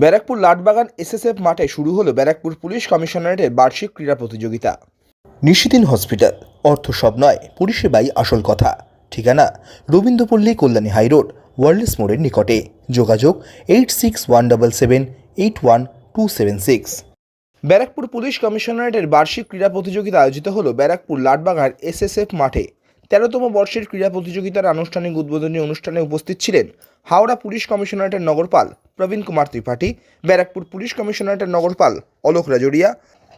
Barrackpore Latbagan SSF মাঠে শুরু হলো ব্যারাকপুর পুলিশ কমিশনারেটের বার্ষিক ক্রীড়া প্রতিযোগিতা। নিশিদিন হসপিটাল, অর্থ সব নয়, পরিষেবাই আসল কথা। ঠিকানা, রবীন্দ্রপল্লী কল্যাণী হাইরোড ওয়ার্ল্ডস মোড়ের নিকটে। যোগাযোগ, eight six one double seven, eight one two seven six. Barrackpore police কমিশনারেটের বার্ষিক ক্রীড়া প্রতিযোগিতা আয়োজিত হলো ব্যারাকপুর লাটবাগান এসএসএফ মাঠে। তেরোতম বর্ষের ক্রীড়া প্রতিযোগিতার আনুষ্ঠানিক উদ্বোধনী অনুষ্ঠানে উপস্থিত ছিলেন হাওড়া পুলিশ কমিশনারেটের নগরপাল প্রবীণ কুমার ত্রিপাঠী, ব্যারাকপুর পুলিশ কমিশনারেটের নগরপাল Alok Rajoria,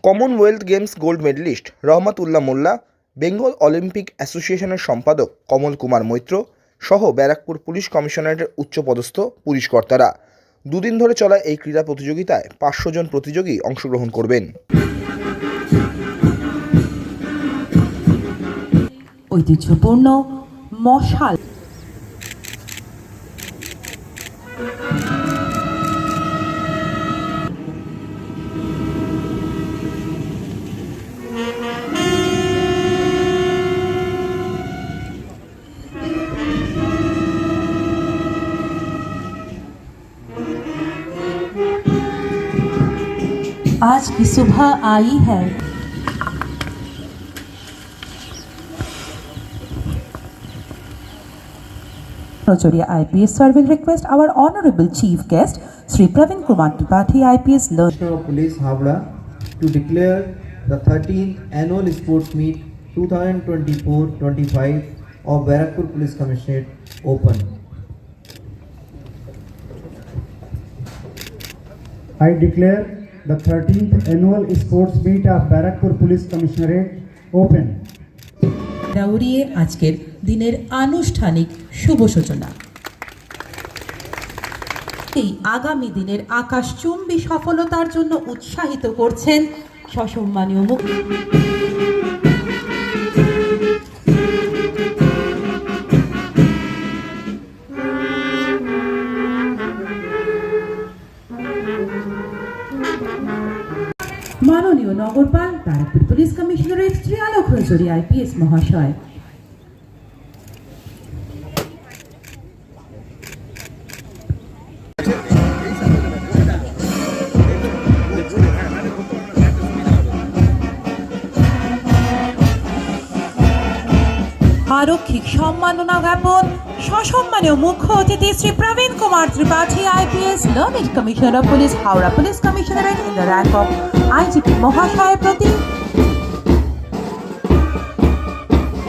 commonwealth games gold medalist Rahamatullah Molla, Bengal Olympic অ্যাসোসিয়েশনের সম্পাদক কমল কুমার মৈত্র সহ ব্যারাকপুর পুলিশ কমিশনারেটের উচ্চপদস্থ পুলিশ কর্তারা। দুদিন ধরে চলা এই ক্রীড়া প্রতিযোগিতায় পাঁচশো জন প্রতিযোগী অংশগ্রহণ করবেন। ঐতিহ্যপূর্ণ মশাল आज की सुबह आई है Rochoria IPS sir will request our honorable chief guest Sri Pravin Kumar Tripathi IPS learn Commissioner of Police Havla to declare the 13th annual sports meet 2024-25 of Barrackpur Police Commissionerate open. I declare the 13th annual sports meet of Barrackpur Police Commissionerate open. উড়িয়ে আজকের দিনের আনুষ্ঠানিক শুভ সূচনা। এই আগামী দিনের আকাশ আকাশচুম্বী সফলতার জন্য উৎসাহিত করছেন সসম্মানীয় মুখ মাননীয় নগরপাল Barrackpore police commissionerate Shri Alok Rajoria IPS মহাশয়। আরক্ষিক সম্মাননা জ্ঞাপন সসম্মানীয় মুখ্য অতিথি Shri Praveen Kumar Tripathi IPS learning commissioner police Howrah police commissionerate in the rank of IGP মহাশয়ের প্রতি।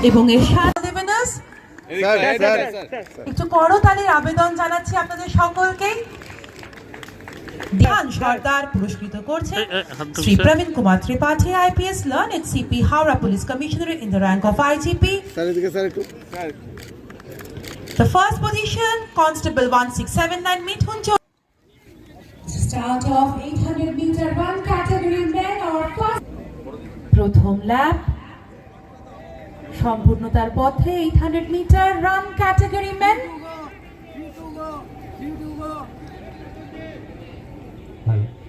এবং এর সাথে দেবেন? একটু করতালির আবেদন জানাচ্ছি আপনাদের সকলকে। ধ্যান সর্দার পুরস্কৃত করছে Shri Praveen Kumar Tripathi IPS learned CP Howrah police commissioner in the rank of IGP The first position, Constable 1679 Mithun. Start of 800 meter run category men or first. প্রথম ল্যাপ সম্পূর্ণতার পথে 800 metre run category men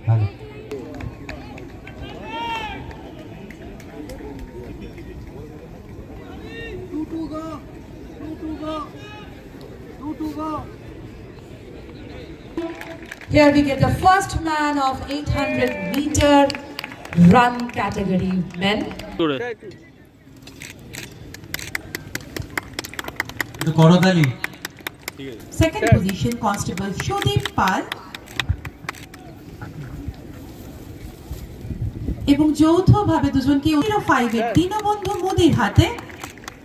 Here we get the first man of 800 meter run category men. Second position constable Shodip Pal. এবং যৌথভাবে দুজনকে zero ফাইভের দীনবন্ধু মোদির হাতে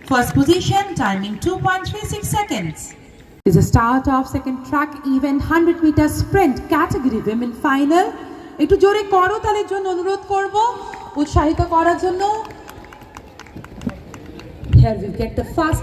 first position timing two point three six seconds is a start of second track event 100 meter sprint category women final. একটু জোরে করতালের জন্য অনুরোধ করব। উৎসাহিত করার জন্য। Here we get the first